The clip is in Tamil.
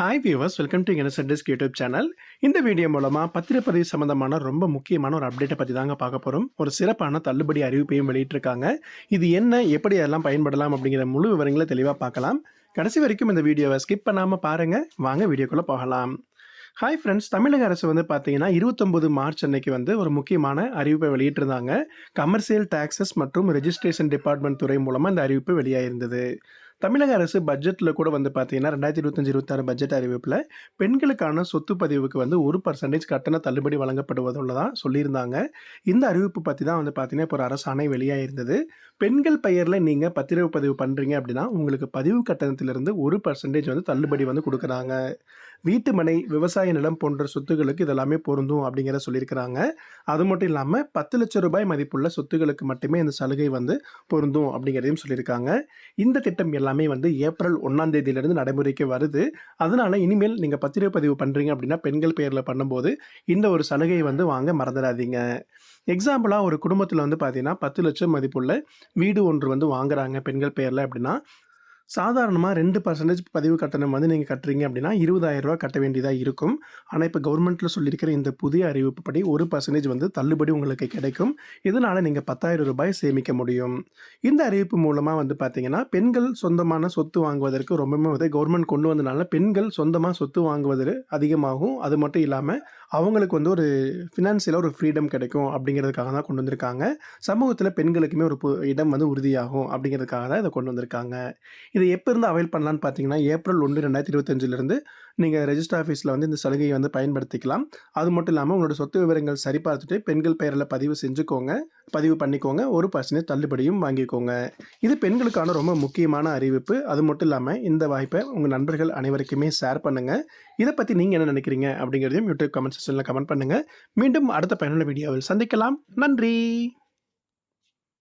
ஹாய் வியூவர்ஸ் வெல்கம் டு என்எஸ்என்டிஸ்க் யூடியூப் சேனல் இந்த வீடியோ மூலமாக பத்திரப்பதிவு சம்மந்தமான ரொம்ப முக்கியமான ஒரு அப்டேட்டை பற்றி தாங்க பார்க்க போகிறோம் ஒரு சிறப்பான தள்ளுபடி அறிவிப்பையும் வெளியிட்டிருக்காங்க. இது என்ன எப்படி அதெல்லாம் பயன்படலாம் அப்படிங்கிற முழு விவரங்களை தெளிவாக பார்க்கலாம். கடைசி வரைக்கும் இந்த வீடியோவை ஸ்கிப் பண்ணாமல் பாருங்கள் வாங்க வீடியோக்குள்ளே போகலாம். ஹாய் ஃப்ரெண்ட்ஸ் தமிழக அரசு வந்து பார்த்தீங்கன்னா இருபத்தொம்பது மார்ச் அன்னைக்கு வந்து ஒரு முக்கியமான அறிவிப்பை வெளியிட்டிருந்தாங்க. கமர்ஷியல் டாக்ஸஸ் மற்றும் ரெஜிஸ்ட்ரேஷன் டிபார்ட்மெண்ட் துறை மூலமாக இந்த அறிவிப்பு வெளியாயிருந்தது. தமிழக அரசு பட்ஜெட்டில் கூட வந்து பார்த்தீங்கன்னா ரெண்டாயிரத்தி இருபத்தஞ்சி இருபத்தாறு பட்ஜெட் அறிவிப்பில் பெண்களுக்கான சொத்து பதிவுக்கு வந்து ஒரு பர்சன்டேஜ் கட்டண தள்ளுபடி வழங்கப்படுவதுள்ளதான் சொல்லியிருந்தாங்க. இந்த அறிவிப்பு பற்றி தான் வந்து பார்த்தீங்கன்னா இப்போ ஒரு அரசாணை வெளியாயிருந்தது. பெண்கள் பெயரில் நீங்கள் பத்திரவு பதிவு பண்ணுறீங்க அப்படின்னா உங்களுக்கு பதிவு கட்டணத்திலிருந்து ஒரு பர்சன்டேஜ் வந்து தள்ளுபடி வந்து கொடுக்குறாங்க. வீட்டு மனை விவசாய நிலம் போன்ற சொத்துகளுக்கு இதெல்லாமே பொருந்தும் அப்படிங்கிறத சொல்லியிருக்கிறாங்க. அது மட்டும் இல்லாமல் பத்து லட்சம் ரூபாய் மதிப்புள்ள சொத்துகளுக்கு மட்டுமே இந்த சலுகை வந்து பொருந்தும் அப்படிங்கிறதையும் சொல்லியிருக்காங்க. இந்த திட்டம் எல்லாமே வந்து ஏப்ரல் ஒன்றாம் தேதியிலிருந்து நடைமுறைக்கு வருது. அதனால் இனிமேல் நீங்கள் பத்திரிகை பதிவு பண்ணுறீங்க அப்படின்னா பெண்கள் பெயரில் பண்ணும்போது இந்த ஒரு சலுகையை வந்து வாங்க மறந்துடாதீங்க. எக்ஸாம்பிளாக ஒரு குடும்பத்தில் வந்து பார்த்தீங்கன்னா பத்து லட்சம் மதிப்புள்ள வீடு ஒன்று வந்து வாங்குறாங்க பெண்கள் பேரில் அப்படின்னா. சாதாரணமாக ரெண்டு பர்சன்டேஜ் பதிவு கட்டணம் வந்து நீங்கள் கட்டுறீங்க அப்படின்னா இருபதாயிரம் ரூபா கட்ட வேண்டியதாக இருக்கும். ஆனால் இப்போ கவர்மெண்ட்டில் சொல்லியிருக்கிற இந்த புதிய அறிவிப்புப்படி ஒரு பர்சன்டேஜ் வந்து தள்ளுபடி உங்களுக்கு கிடைக்கும். இதனால் நீங்கள் பத்தாயிரம் ரூபாய் சேமிக்க முடியும். இந்த அறிவிப்பு மூலமாக வந்து பார்த்தீங்கன்னா பெண்கள் சொந்தமான சொத்து வாங்குவதற்கு ரொம்பவுமே வந்து கவர்மெண்ட் கொண்டு வந்தனால பெண்கள் சொந்தமாக சொத்து வாங்குவது அதிகமாகும். அது மட்டும் இல்லாமல் அவங்களுக்கு வந்து ஒரு ஃபினான்சியலாக ஒரு ஃப்ரீடம் கிடைக்கும் அப்படிங்கிறதுக்காக தான் கொண்டு வந்திருக்காங்க. சமூகத்தில் பெண்களுக்குமே ஒரு பு- இடம் வந்து உறுதியாகும் அப்படிங்கிறதுக்காக தான் இதை கொண்டு வந்திருக்காங்க. இது எப்போ இருந்து அவைல் பண்ணலான்னு பார்த்தீங்கன்னா ஏப்ரல் ஒன்று ரெண்டாயிரத்தி இருபத்தஞ்சிலிருந்து நீங்கள் ரெஜிஸ்டர் ஆஃபீஸில் வந்து இந்த சலுகையை வந்து பயன்படுத்திக்கலாம். அது மட்டும் இல்லாமல் உங்களோட சொத்து விவரங்கள் சரி பார்த்துட்டு பெண்கள் பெயரில் பதிவு செஞ்சுக்கோங்க. பதிவு பண்ணிக்கோங்க. ஒரு பர்சன்டேஜ் தள்ளுபடியும் வாங்கிக்கோங்க. இது பெண்களுக்கான ரொம்ப முக்கியமான அறிவிப்பு. அது மட்டும் இல்லாமல் இந்த வாய்ப்பை உங்கள் நண்பர்கள் அனைவருக்குமே ஷேர் பண்ணுங்கள் இதை பற்றி நீங்கள் என்ன நினைக்கிறீங்க அப்படிங்கிறதையும் யூடியூப் கமெண்ட் செக்ஷனில் கமெண்ட் பண்ணுங்கள் மீண்டும் அடுத்த பயனுள்ள வீடியோவில் சந்திக்கலாம். நன்றி!